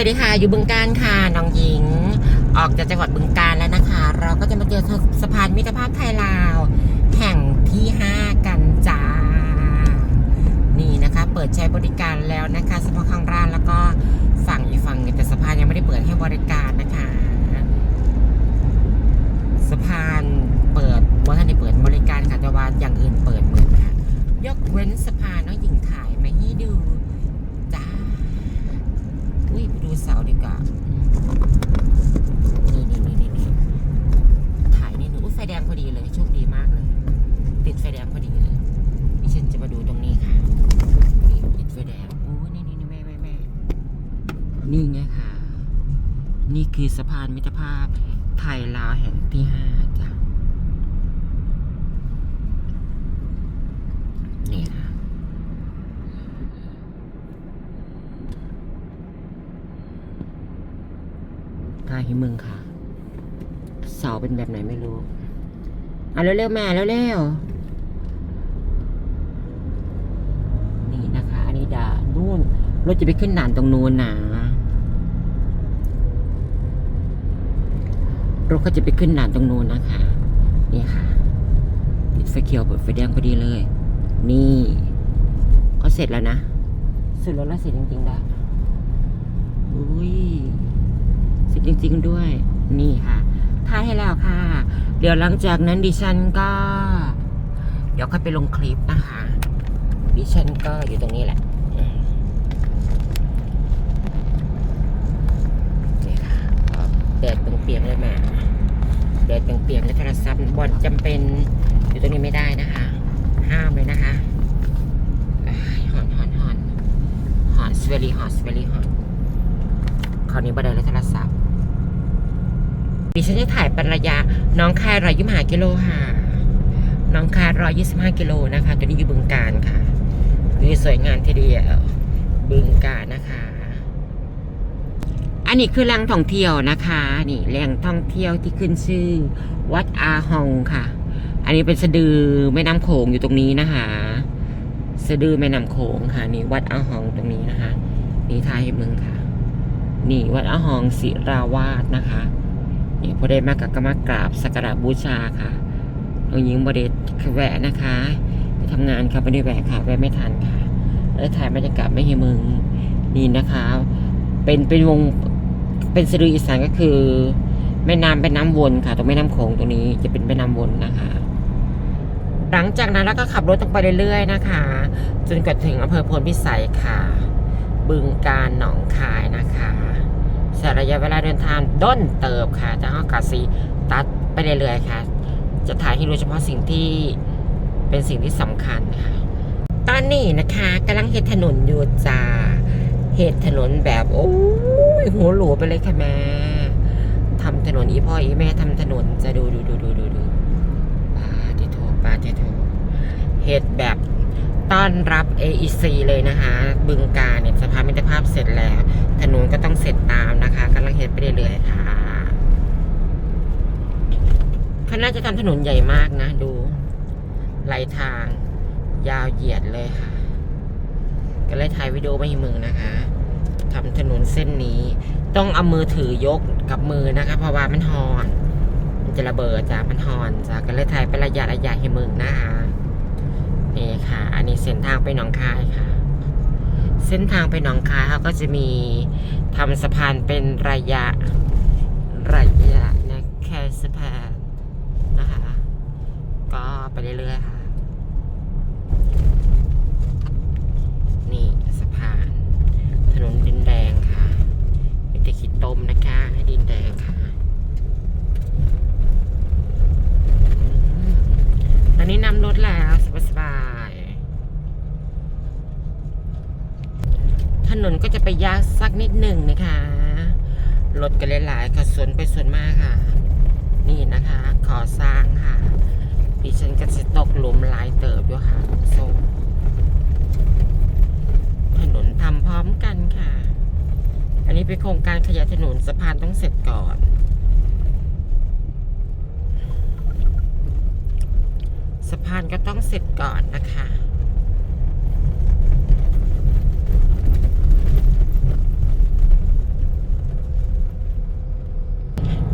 วัสดีค่ะอยู่บึงการค่ะน้องหญิง ออกจากจังหวัดบึงการแล้วนะคะ เราก็จะมาเจอสะพานมิตรภาพไทยลาว แห่งที่ 5 กันจ้านี่นะคะ เปิดใช้บริการแล้วนะคะเฉพาะข้างล่างแล้วก็ฝั่งอีกฝั่งแต่สะพานยังไม่ได้เปิดให้บริการนะคะสะพานเปิดว่าท่านได้เปิดบริการค่ะแต่ว่าอย่างอื่นเปิดหมดค่ะยกเว้นสะพานน้องหญิงถ่ายมาให้ดู อุ้ยไปดูเสาดีกว่านี่นี่นี่นี่นี่ถ่ายนี่หนูไฟแดงพอดีเลยโชคดีมากเลย ติดไฟแดงพอดีเลยดิฉันจะมาดูตรงนี้ค่ะนี่ติดไฟแดงโอ้นี่นี่นี่แม่แม่แม่นี่ไงค่ะ นี่คือสะพานมิตรภาพไทยลาวแห่งที่ห้าจ้ะ นี่ค่ะ พาหิมึงค่ะ เสาเป็นแบบไหนไม่รู้เอาเร็วๆแม่เร็วๆนี่นะคะ อันนี้ด่านนู่นรถจะไปขึ้นด่านตรงนู้นนะรถเขาจะไปขึ้นด่านตรงนู้นนะคะ นี่ค่ะติดไฟเขียวเปิดไฟแดงพอดีเลย นี่ ก็เสร็จแล้วนะสุดแล้วแล้วเสร็จจริงๆแล้วอุ้ย จริง ๆด้วย นี่ค่ะถ่ายให้แล้วค่ะ เดี๋ยวหลังจากนั้นดิฉันก็ เดี๋ยวค่อยไปลงคลิปนะคะ ดิฉันก็อยู่ตรงนี้แหละนี่ค่ะแดดเปรียงๆเลยแม่แดดเปรียงๆเลยโทรศัพท์บอลจำเป็นอยู่ตรงนี้ไม่ได้นะคะ ห้ามเลยนะคะอ้ายหอนหอนหอนหอน very hot very hot คราวนี้บันไดเลยโทรศัพท์ ดิฉันจะถ่ายป็นระยะน้องคายร้อยยี่สิบห้ากิโลค่ะ น้องคายร้อยยี่สิบห้ากิโลนะคะตัวนี้อยู่บึงการค่ะวิวสวยงามทีเดียวบึงการนะคะ อันนี้คือแหล่งท่องเที่ยวนะคะ นี่แหล่งท่องเที่ยวที่ขึ้นชื่อ วัดอาหองค่ะ อันนี้เป็นสะดือแม่น้ำโขงอยู่ตรงนี้นะคะสะดือแม่น้ำโขงค่ะ นี่วัดอาหองตรงนี้นะคะ นี่ทายเมืองค่ะ นี่วัดอาหองศิราวาสนะคะ นี่พอได้มากับก็มากราบสักการะบูชาค่ะน้องหญิงบไดแวะนะคะไปทำงานค่ะไม่ได้แวะค่ะแวะไม่ทันค่ะแล้วถ่ายบรรยากาศไม่ให้มึงนี่นะคะ เป็นเป็นวงเป็นสะดืออีสานก็คือ แม่น้ำเป็นน้ำวนค่ะ ตรงแม่น้ำโขงตรงนี้จะเป็นแม่น้ำวนนะคะ หลังจากนั้นแล้วก็ขับรถตรงไปเรื่อยๆนะคะ จนกว่าถึงอำเภอพนพิสัยค่ะ บึงการหนองคายนะคะ ใช้ระยะเวลาเดินทางด้นเติบค่ะจากห้องกาซีตัดไปเรื่อยๆค่ะ จะถ่ายให้ดูเฉพาะสิ่งที่เป็นสิ่งที่สำคัญค่ะตอนนี้นะคะกำลังเห็ดถนนอยู่จ้าเห็ดถนนแบบโอ้ยหัวหลูไปเลยค่ะแม่ทำถนนอีพ่ออีแม่ทำถนนจะดูดูดูดูดูดูปาทิโทปาทิโทเห็ดแบบต้อนรับ AEC เลยนะคะ บึงการเนี่ยสภาพมิตรภาพเสร็จแล้ว ถนนก็ต้องเสร็จตามนะคะกำลังเฮ็ดไปเรื่อยๆค่ะเขาน่าจะทำถนนใหญ่มากนะ ดูไหลทาง ยาวเหยียดเลยค่ะ ก็เลยถ่ายวิดีโอไม่ให้มึงนะคะทำถนนเส้นนี้ ต้องเอามือถือยกกับมือนะคะ เพราะว่ามันหอน มันจะระเบิดจ้ะมันหอนจ้ะก็เลยถ่ายเป็นระยะระยะให้มึงนะคะนี่ค่ะ อันนี้เส้นทางไปหนองคายค่ะ เส้นทางไปหนองคายเขาก็จะมีทำสะพานเป็นระยะระยะนะแค่สะพานนะคะ ก็ไปเรื่อยๆค่ะ นี่สะพาน ถนนดินแดงค่ะมีแต่ขีดต้มนะคะให้ดินแดงค่ะ ตอนนี้นำรถแล้วสบายๆ ถนนก็จะไปยากสักนิดหนึ่งนะคะ รถกันหลายๆค่ะสวนไปสวนมาค่ะ นี่นะคะขอสร้างค่ะดิฉันก็จะตกหลุมหลายเติบอยู่ค่ะคุณผู้ชมถนนทำพร้อมกันค่ะ อันนี้เป็นโครงการขยายถนนสะพานต้องเสร็จก่อนสะพานก็ต้องเสร็จก่อนนะคะ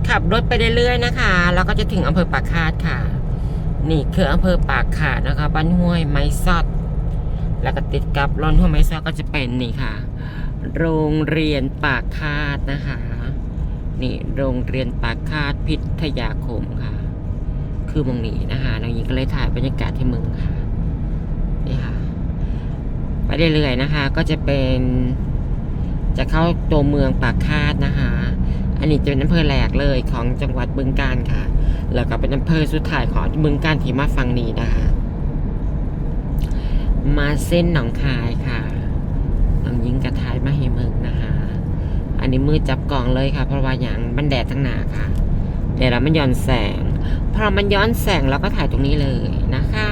ขับรถไปเรื่อยๆนะคะแล้วก็จะถึงอำเภอปากคาดค่ะ นี่คืออำเภอปากขาดนะคะบ้านห้วยไม้ซอดแล้วก็ติดกับรอนห้วยไม้ซอดก็จะเป็นนี่ค่ะ โรงเรียนปากคาดนะคะ นี่โรงเรียนปากคาดพิทยาคมค่ะ คือมองนี้นะคะน้องหญิงก็เลยถ่ายบรรยากาศที่เมืองค่ะนี่ค่ะไปเรื่อยๆนะคะ ก็จะเป็น จะเข้าตัวเมืองปากคาดนะคะ อันนี้จะเป็นอำเภอแหลกเลยของจังหวัดบึงกาฬค่ะ แล้วก็เป็นอำเภอสุดท้ายของบึงกาฬที่มาฟังนี้นะคะ มาเส้นหนองคายค่ะน้องยิงกระทายมาให้เมืองนะคะ อันนี้มือจับกล่องเลยค่ะ เพราะว่าอย่างมันแดดทั้งหนาค่ะแดดแล้วมันย้อนแสง พอมันย้อนแสงเราก็ถ่ายตรงนี้เลยนะคะ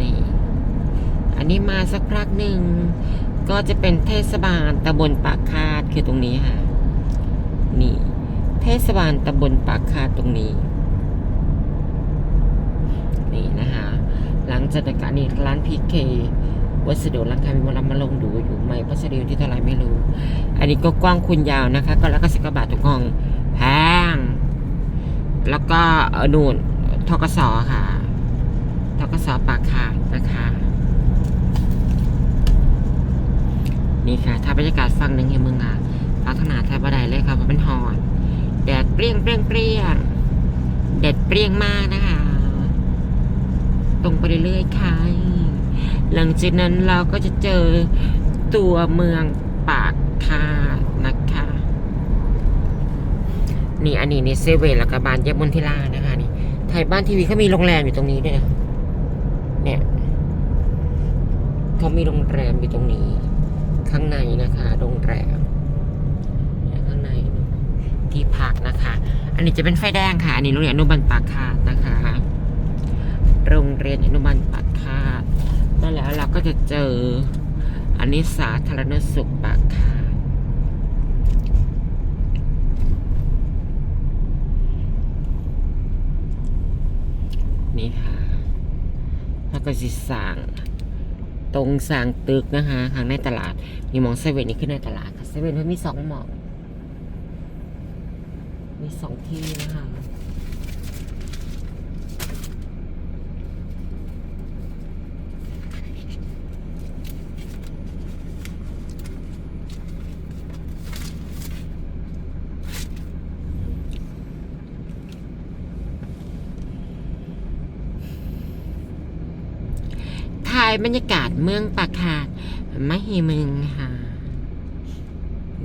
นี่อันนี้มาสักพักหนึ่งก็จะเป็นเทศบาลตำบลปากคาดคือตรงนี้ค่ะ นี่เทศบาลตำบลปากคาตรงนี้ นี่นะคะ หลังจากนั้นก็นี่ร้านพีเควัสดุร้านคามีมลมาลงดูอยู่ไหม่พัสดุที่เท่าไรไม่รู้ อันนี้ก็กว้างคุณยาวนะคะ ก็แล้วก็สิกบาททุกห้องแพงแล้วก็อนูนทกสค่ะทกสปากคานะคะนี่ค่ะ ถ้าบรรยากาศฟังหนึ่งให้มึง อะพัฒนาแทบบ่ได้เลยค่ะเพราะมันหอนแดดเปรี้ยงเปรี้ยงเปรี้ยงแดดเปรี้ยงมากนะคะ ตรงไปเรื่อยๆค่ะหลังจากนั้นเราก็จะเจอตัวเมืองปากคานะคะ นี่อันนี้นี่เซเว่นแล้วก็บานเยบมนทิลานะคะนี่ไทยบ้านทีวีเขามีโรงแรมอยู่ตรงนี้ด้วยนะเนี่ยเขามีโรงแรมอยู่ตรงนี้ ข้างในนะคะ โรงแรม ที่พักนะคะ อันนี้จะเป็นไฟแดงค่ะ อันนี้โรงเรียนอนุบาลปากคาดนะคะ โรงเรียนอนุบาลปากคาดนั่นแล้วเราก็จะเจอ อันนี้สาธารณสุขปากคาดนี่ค่ะแล้วก็สิสร้างตรงสร้างตึกนะคะทางในตลาด มีมองเซเว่นนี่ขึ้นในตลาดค่ะเซเว่นมันมีสองหมอง มีสองที่นะคะถ่ายบรรยากาศเมืองปากคาดมหิมึงค่ะ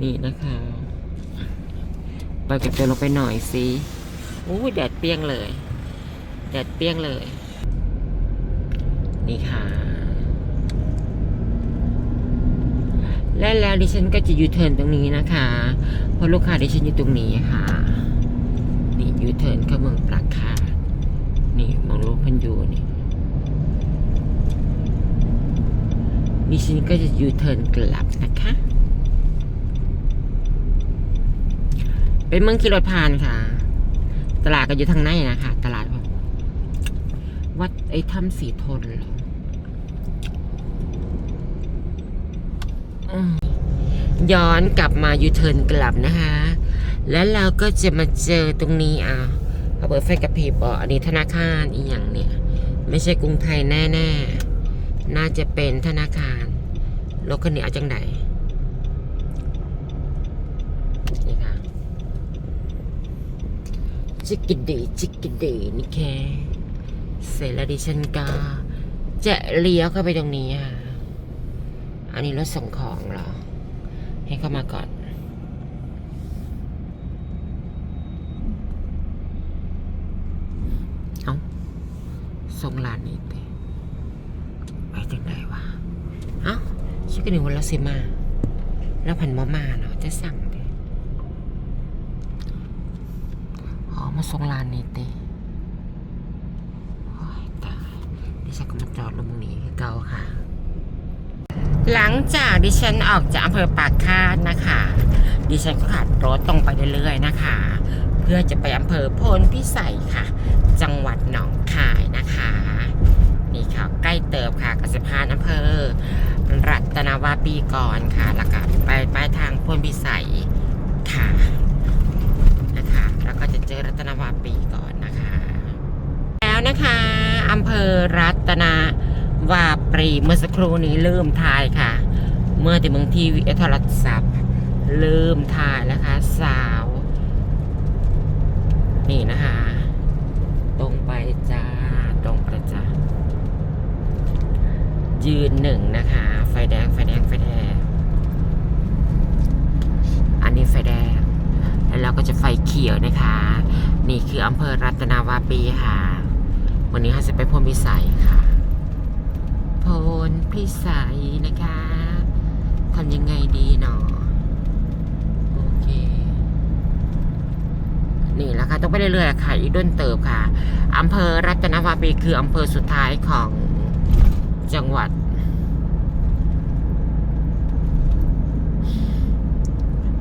นี่นะคะ ไปกับตัวลงไปหน่อยสิโอ้ยแดดเปี้ยงเลย แดดเปี้ยงเลย นี่ค่ะ และแล้วดิฉันก็จะยูเทิร์นตรงนี้นะคะเพราะลูกค้าดิฉันอยู่ตรงนี้ค่ะ นี่ยูเทิร์นเข้าเมืองปากคานี่มองลูกพันยูนี่ดิฉันก็จะยูเทิร์นกลับนะคะ เป็นเมืองขี่รถผ่านค่ะ ตลาดก็อยู่ทางในนะคะ ตลาด วัดไอ้ถ้ำสีทนเหรอย้อนกลับมายูเทิร์นกลับนะคะ แล้วเราก็จะมาเจอตรงนี้อะเขาเปิดไฟกระพริบอะอันนี้ธนาคารอีหยังเนี่ย ไม่ใช่กรุงไทยแน่ ๆ น่าจะเป็นธนาคารรถคันนี้เอาจังไดนี่ค่ะ จิกกิดดีจิกกิดดีนี่แค่เสร็จแล้วดิฉันก็จะเลี้ยวเข้าไปตรงนี้อะ อันนี้รถส่งของเหรอ ให้เข้ามาก่อนเอาส่งลานนี้ไปไปจังไดวะ เอ้าฉันก็นึกว่าเราสิมา แล้วพันมามาเนาะจะสั่งเด้อ๋อ มาส่งลานนี้เต้ตายดิฉันก็มาจอดลงนี้เก่าค่ะ หลังจากดิฉันออกจากอำเภอปากคาดนะคะ ดิฉันก็ขับรถตรงไปเรื่อยๆนะคะ เพื่อจะไปอำเภอโพนพิสัยค่ะ จังหวัดหนองคายนะคะ นี่ค่ะใกล้เติบค่ะกสิพานอำเภอรัตนวาปีก่อนค่ะแล้วก็ไปไปทางพลพิสัยค่ะ นะคะรัตนวาปีก่อนนะคะ แล้วนะคะอำเภอรัตนวาปีเมื่อสักครู่นี้ลืมทายค่ะ เมื่อแต่เมืองทีวีโทรศัพท์ลืมถ่ายแล้วค่ะสาว นี่นะคะ ตรงไปจ้าตรงไปจ้ายืนหนึ่งนะคะ ไฟแดงไฟแดงไฟแดง อันนี้ไฟแดง เราก็จะไฟเขียวนะคะ นี่คืออำเภอรัตนาวาปีค่ะ วันนี้เราจะไปพลพิสัยค่ะ พลพิสัยนะคะทำยังไงดีเนาะโอเค นี่แหละค่ะต้องไปเรื่อยๆค่ะ อีด้นเติบค่ะอำเภอรัตนาวาปีคืออำเภอสุดท้ายของจังหวัด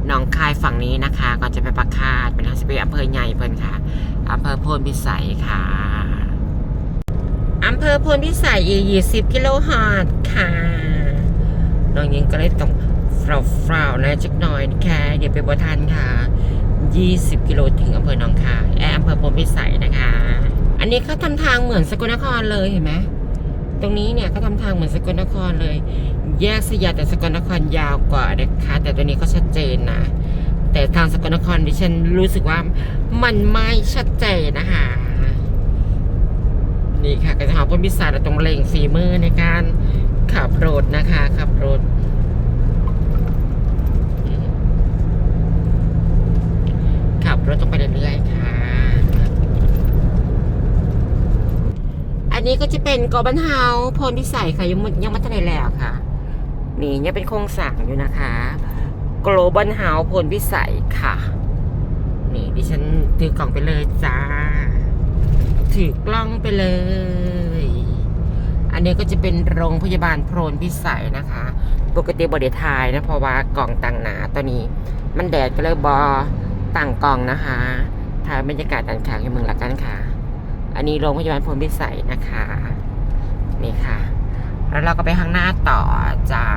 หนองคายฝั่งนี้นะคะ ก่อนจะไปประคาดเป็นทางสเปอำเภอใหญ่เพิ่นค่ะอำเภอโพนพิสัยค่ะอำเภอโพนพิสัยอีก20 กิโลฮอดค่ะน้องยิงก็เลยต้องฟราวฟราวนะจักหน่อยนะคะเดี๋ยวไปบัทันค่ะ 20 กิโลถึงอำเภอหนองคายแออำเภอโพนพิสัยนะคะ อันนี้เขาทำทางเหมือนสกลนครเลยเห็นไหมตรงนี้เนี่ยเขาทำทางเหมือนสกลนครเลย แยกสยามแต่สกลนครยาวกว่านะคะ แต่ตัวนี้ก็ชัดเจนนะ แต่ทางสกลนครดิฉันรู้สึกว่ามันไม่ชัดเจนนะคะนี่ค่ะก็จะหาพนพิศาจตรงเล่งฝีมือในการขับรถนะคะขับรถขับรถต้องไปเรื่อยๆค่ะ อันนี้ก็จะเป็นกอบันเฮาพลพิสัยค่ะยังไม่ยังไม่ทันได้แล้วค่ะ นี่ยังเป็นโครงสร้างอยู่นะคะ global house พลพิสัยค่ะ นี่ดิฉันถือกล่องไปเลยจ้า ถือกล้องไปเลย อันนี้ก็จะเป็นโรงพยาบาลโพนพิสัยนะคะ ปกติบไดีทายนะเพราะว่ากล่องต่างหนาตัวนี้ มันแดดก็เลยบอต่างกล่องนะคะถ่ายบรรยากาศต่างๆให้มึงละกันค่ะ อันนี้โรงพยาบาลโพนพิสัยนะคะ นี่ค่ะ แล้วเราก็ไปข้างหน้าต่อจ้า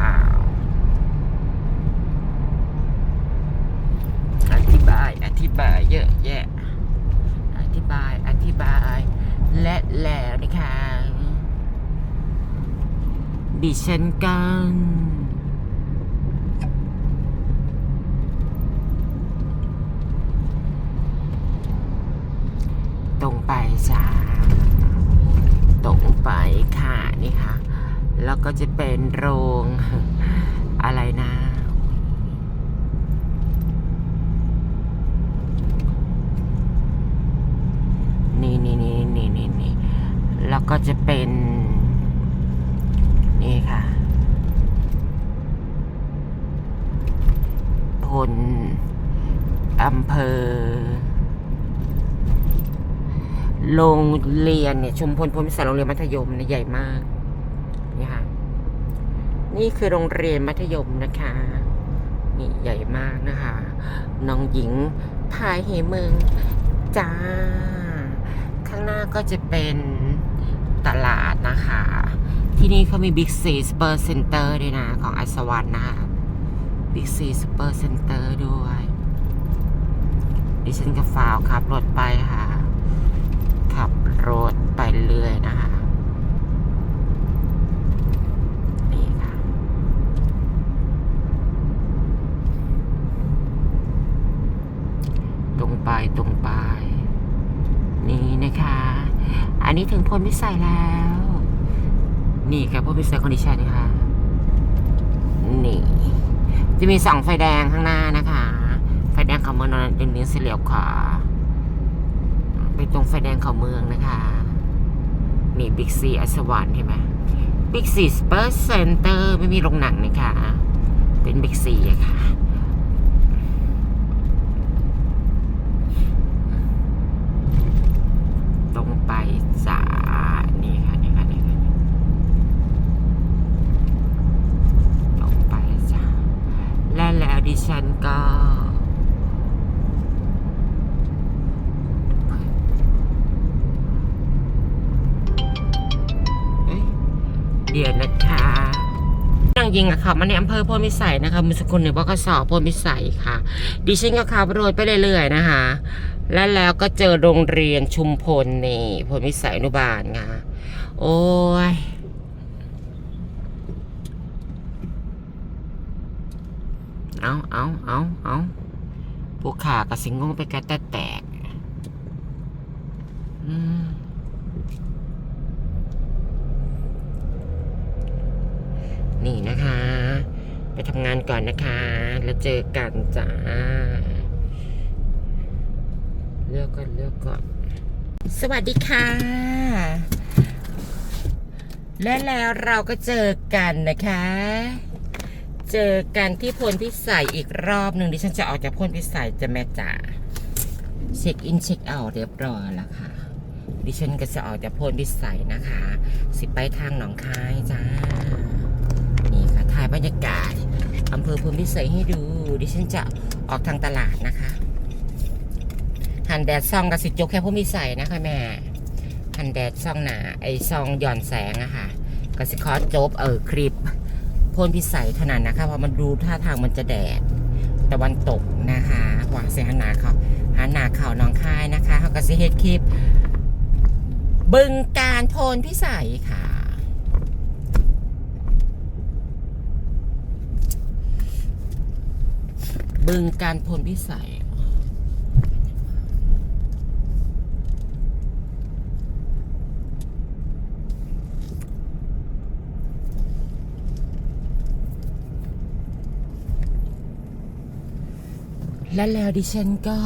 อธิบาย อธิบายเยอะแยะ อธิบาย อธิบาย และแล้วนะคะดิฉันกันตรงไปจ้าตรงไปค่ะนี่ค่ะ แล้วก็จะเป็นโรงอะไรนะ นี่นี่นี่นี่นี่นี่แล้วก็จะเป็น นี่ค่ะพลอำเภอโรงเรียนเนี่ยชุมพลพลพิสัยโรงเรียนมัธยมเนี่ยใหญ่มาก นี่คือโรงเรียนมัธยมนะคะ นี่ใหญ่มากนะคะ น้องหญิงพายเหเมืองจ้า ข้างหน้าก็จะเป็นตลาดนะคะ ที่นี่เขามี Big C Super Center ด้วยนะของอัศวรรณนะคะ Big C Super Center ด้วย ดิฉันกับฟาวขับรถไปค่ะ ขับรถไปเรื่อยนะคะ นี่ค่ะ ตรง ไปตรงไป นี่นะคะ อันนี้ถึงพลพิสัยแล้ว นี่ค่ะพลพิสัยคอนดิชันนะคะ นี่ จะมีสองไฟแดงข้างหน้านะคะ ไฟแดงเขาเมืองนนท์เดนนี้เสียวขวาไปตรงไฟแดงเขาเมืองนะคะนี่บิ๊กซีอัศวรรณเห็นไหมบิ๊กซีสเปอร์เซ็นเตอร์ไม่มีโรงหนังนะคะเป็นบิ๊กซีอะค่ะ ตรงไปจ้านี่ค่ะนี่ค่ะนี่ค่ะตรงไปจ้าและแล้วดิฉันก็เดี๋ยวนะคะน้องยิงอะค่ะมาในอำเภอโพนพิสัยนะคะมุสกุลเนี่ยบกสโพนพิสัยค่ะ ดิฉันก็ขับรถไปเรื่อยๆนะคะ และแล้วก็เจอโรงเรียนชุมพลนี่พนพิสัยอนุบาลค่ะโอ้ยเอาเอาเอาเอาผู้ขากับสิงงงไปกันแตแตกนี่นะคะ ไปทำงานก่อนนะคะ แล้วเจอกันจ้า เลือกก่อนเลือกก่อน สวัสดีค่ะ และแล้วเราก็เจอกันนะคะ เจอกันที่พลพิสัยอีกรอบหนึ่งดิฉันจะออกจากพลพิสัยจะแม่จ๋าเช็คอินเช็คเอาท์เรียบร้อยแล้วค่ะ ดิฉันก็จะออกจากพลพิสัยนะคะ สิไปทางหนองคายจ้า นี่ค่ะถ่ายบรรยากาศอำเภอพลพิสัยให้ดู ดิฉันจะออกทางตลาดนะคะ หันแดดซองกับสิจกแค่พลพิสัยนะคะแม่หันแดดซองหนาไอซองหย่อนแสงอะค่ะก็สิคอจบเออคลิปพ่นพิสัยเท่านั้นนะคะเพราะมันดูท่าทางมันจะแดดตะวันตกนะคะวางเสียหันหนาเขาหันหนาเขาน้องคายนะคะเขาก็สิเฮ็ดคลิป บึงการโพนพิสัยค่ะบึงการโพนพิสัย และแล้วดิฉันก็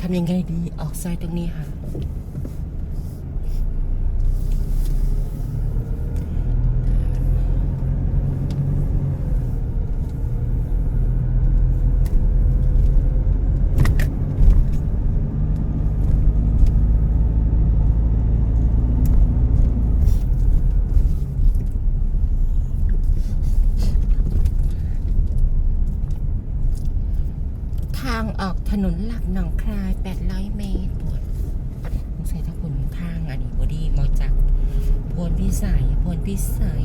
ทำยังไงดีออกซอยตรงนี้ค่ะ ทางออกถนนหลักหนอ งคลาย 800 เมตรปวดใส่ถ้าคุณทางอันนี้บอดี้มาจากพวนพิสัยพวนพิสัย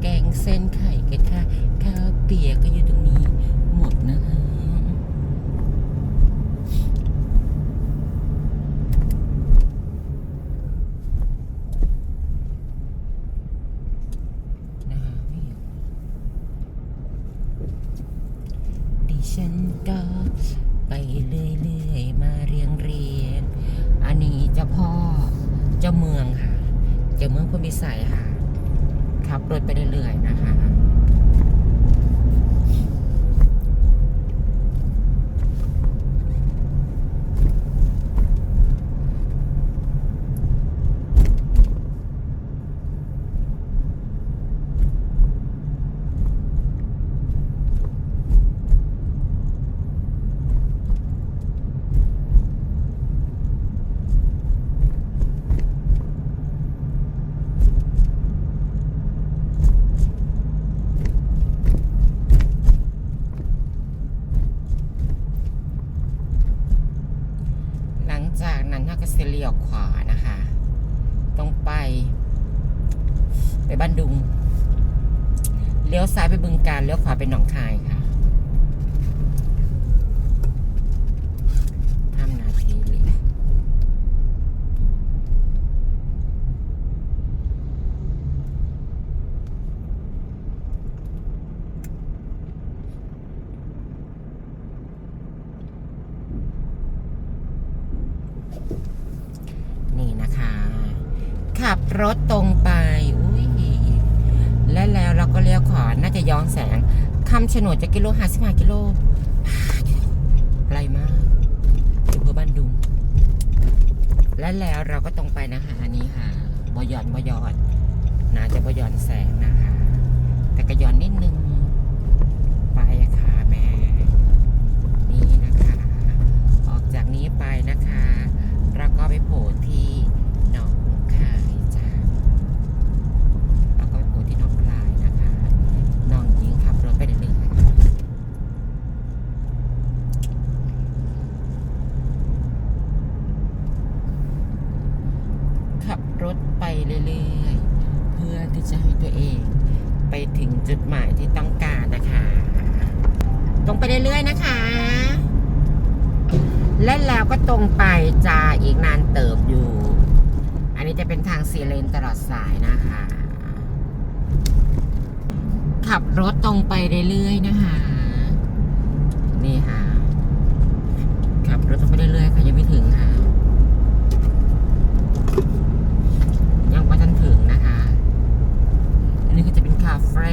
แกงเส้นไข่กระทะข้าวเปียกก็อยู่ตรงนี้หมดนะคะนะคะไม่อยู่ ดิฉันก็ไปเรื่อยๆ มาเรียงเรียงๆอันนี้เจ้าพ่อเจ้าเมืองค่ะ เจ้าเมืองพลพิสัยค่ะ ขับรถไปเรื่อยๆนะคะ หลังจากนั้นถ้าก็จะเลี้ยวขวานะคะตรงไป ไปบ้านดุง เลี้ยวซ้ายไปบึงการเลี้ยวขวาไปหนองคายค่ะทำนาทีเลยนี่นะคะ ขับรถตรงไปอุ้ยและแล้วเราก็เลี้ยวขวาน่าจะย้อนแสงคำฉนดจะกิโลห้าสิบห้ากิโลไกลมากอยู่เพื่อบ้านดุง และแล้วเราก็ตรงไปนะคะอันนี้ค่ะบอยอนบอยอนน่าจะบอยอนแสงนะคะ แต่ก็ย้อนนิดนึงไปอะค่ะแม่นี่นะคะ ออกจากนี้ไปนะคะ เราก็ไปโผล่ที่หนองคายจ้าเราก็ไปโผล่ที่หนองคายนะคะน้องยิงขับรถไปเรื่อยๆ ขับรถไปเรื่อยๆ เพื่อที่จะให้ตัวเอง ไปถึงจุดหมายที่ต้องการนะคะ ตรงไปเรื่อยๆนะคะ และแล้วก็ตรงไปจะอีกนานเติบอยู่ อันนี้จะเป็นทางสีเลนตลอดสายนะคะ ขับรถตรงไปเรื่อยๆนะคะ นี่ค่ะ ขับรถตรงไปเรื่อยๆค่ะยังไม่ถึงค่ะ ยังไม่ทันถึงนะคะ อันนี้ก็จะเป็นคาเฟ่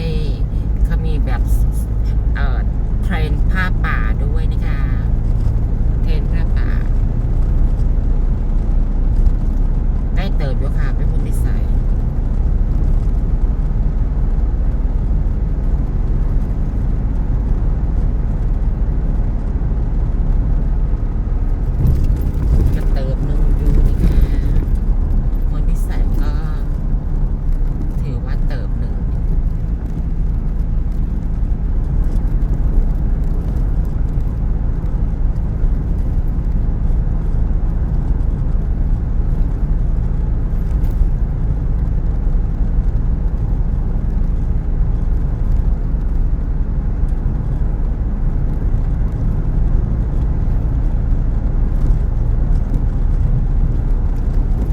เขามีแบบเอ่อเทรนผ้าป่าด้วยนะคะ เทรนผ้าป่า ได้เติบอยู่ค่ะเป็นคนนิสัย จะเติมหนึ่งอยู่นี่ค่ะคนพิสัยก็ ถือว่าเติมหนึ่ง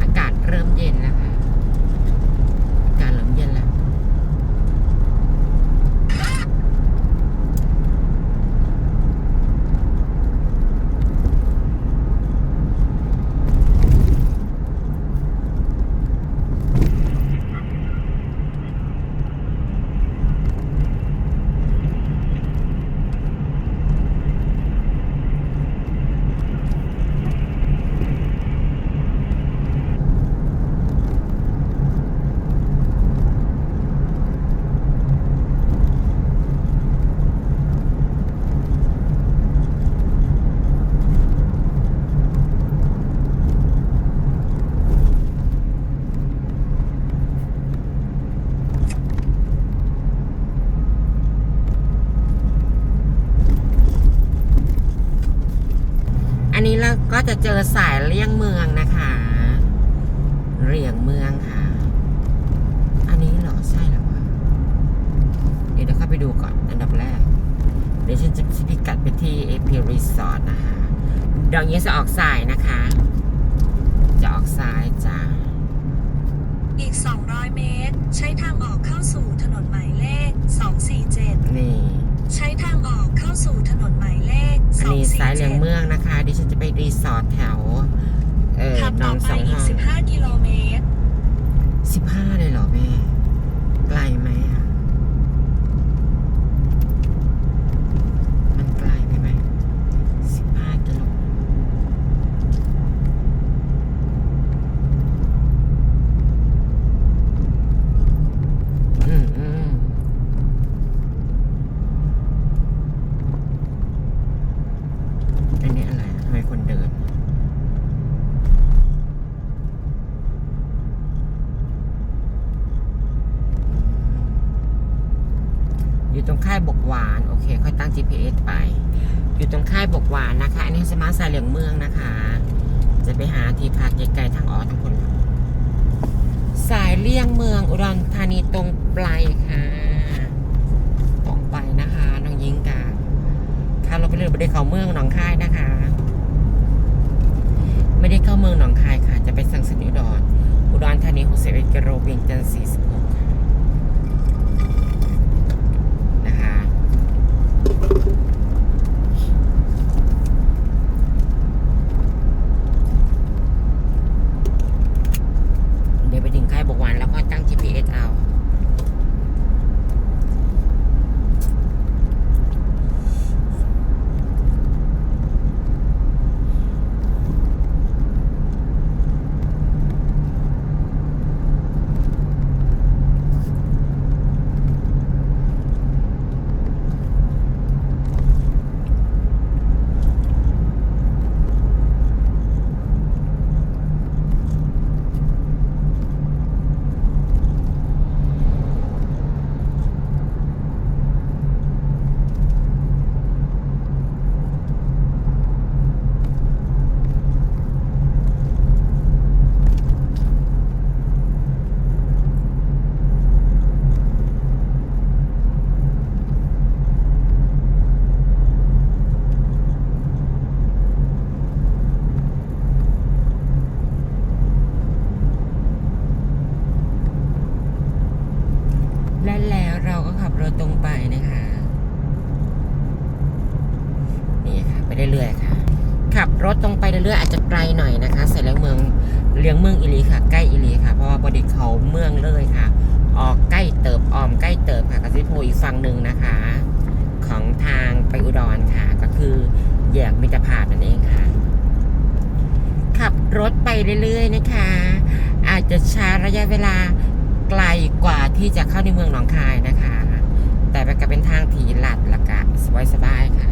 อากาศเริ่มเย็นแล้วค่ะ อากาศเริ่มเย็นแล้ว อันนี้เรา ก็จะเจอสายเลี่ยงเมืองนะคะเรียงเมืองค่ะ อันนี้เหรอใช่เหรอวะเดี๋ยวเราเข้าไปดูก่อนอันดับแรก เดี๋ยวฉันจะพิกัดไปที่เอพีรีสอร์ทนะคะเดี๋ยวนี้จะออกสายนะคะ จะออกซ้ายจ้าอีก 200 เมตร ใช้ทางออกเข้าสู่ถนนหมายเลข 247 นี่ ใช้ทางออกเข้าสู่ถนนหมายเลขอันนี้สายเหลียง247เมืองนะคะ ดิฉันจะไปรีสอร์ทแถว เออขับนต่ออนไปสองอีห้กอง15กิโลเมตร สิบห้าเลยเหรอแม่ ไกลไหมอะ มันไกลไปไหมสิบห้ากิโลอืมอืมอันนี้อะไรทำไมคนเดิน อยู่ตรงค่ายบกหวานโอเค ค่อยตั้ง GPS ไป อยู่ตรงค่ายบกหวานนะคะ อันนี้สมาร์ทสายเหลืองเมืองนะคะ จะไปหาที่พักไกลๆทางออกทางคนสายเลี่ยงเมืองอุดรธานีตรงปลายค่ะตรงไปนะคะน้องยิงกาข้าเราไปเรื่อยไม่ได้เข้าเมืองหนองคายนะคะ ไม่ได้เข้าเมืองหนองคายค่ะ จะไปสังสิตอุดรอุดรธานี61กิโลเวียงจันทร์46ค่ รื่อยๆค่ะขับรถตรงไปเรื่อยๆอาจจะไกลหน่อยนะคะ เสร็จแล้วเมืองเลี้ยงเมืองอิลีค่ะ ใกล้อิลีค่ะ เพราะว่าบไดีเขาเมืองเลยค่ะ ออกใกล้เติบออมใกล้เติบค่ะกสิโพอีกฝั่งหนึ่งนะคะ ของทางไปอุดรค่ะ ก็คือแยกมิตรภาพนั่นเองค่ะ ขับรถไปเรื่อยๆนะคะ อาจจะช้าระยะเวลาไกลกว่าที่จะเข้าในเมืองหนองคายนะคะ แต่มันก็เป็นทางที่ลัดละกะสบายๆค่ะ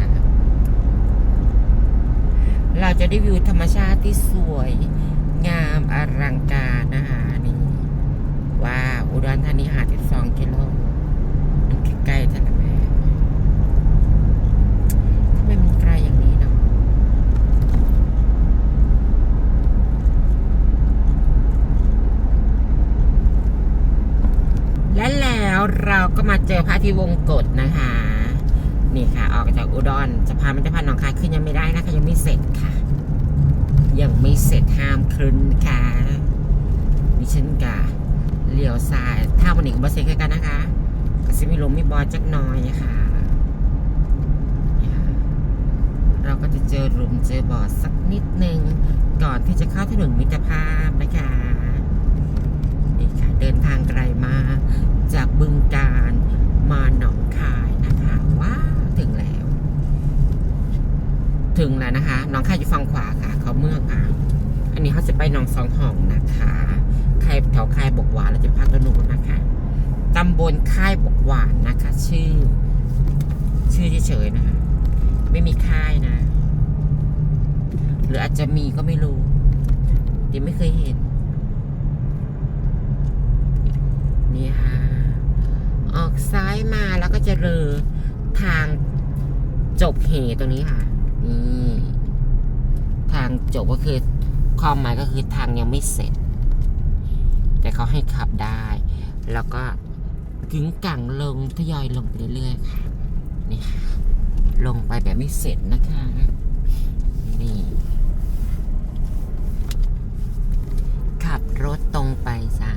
เราจะได้วิวธรรมชาติที่สวย งามอลังการนะคะนี่ว้าวอุดรธานีหาดสองกิโลมันใกล้ๆท่านแม่ทำไมมันไกลอย่างนี้เนาะและแล้วเราก็มาเจอพระที่วงกฏนะคะ นี่ค่ะ ออกจากอุดรจะพามันจะพาหนองคายขึ้นยังไม่ได้นะคะยังไม่เสร็จค่ะ ยังไม่เสร็จห้ามขึ้นค่ะดิฉันกะเลี้ยวซ้ายถ้าวันนี้ก็บเซ็ตกันนะคะก็สิมีลมมีบอจักน้อยค่ะนี่ค่ะเราก็จะเจอหลุมเจอบ่อสักนิดนึง ก่อนที่จะเข้าถนนมิตรภาพนะคะนี่ค่ะเดินทางไกลมาจากบึงการมาหนองคายนะคะ ว้าวถึงแล้ว ถึงแล้วนะคะหนองคายอยู่ฝั่งขวาค่ะเขาเมืองค่ะอันนี้เขาจะไปหนองสองห้องนะคะใครแถวค่ายบกหวานเราจะพักตรงนู้นนะคะตำบลค่ายบกหวานนะคะ ชื่อ ชื่อเฉยๆนะคะ ไม่มีค่ายนะ หรืออาจจะมีก็ไม่รู้เดี๋ยวไม่เคยเห็นนี่ค่ะ ออกซ้ายมาแล้วก็จะเรอทางจบเหตรงนี้ค่ะ นี่ ทางจบก็คือความหมายก็คือทางยังไม่เสร็จ แต่เขาให้ขับได้ แล้วก็ถึงกังลงทยอยลงไปเรื่อยๆค่ะนี่ค่ะลงไปแบบไม่เสร็จนะคะนี่ขับรถตรงไปจ้า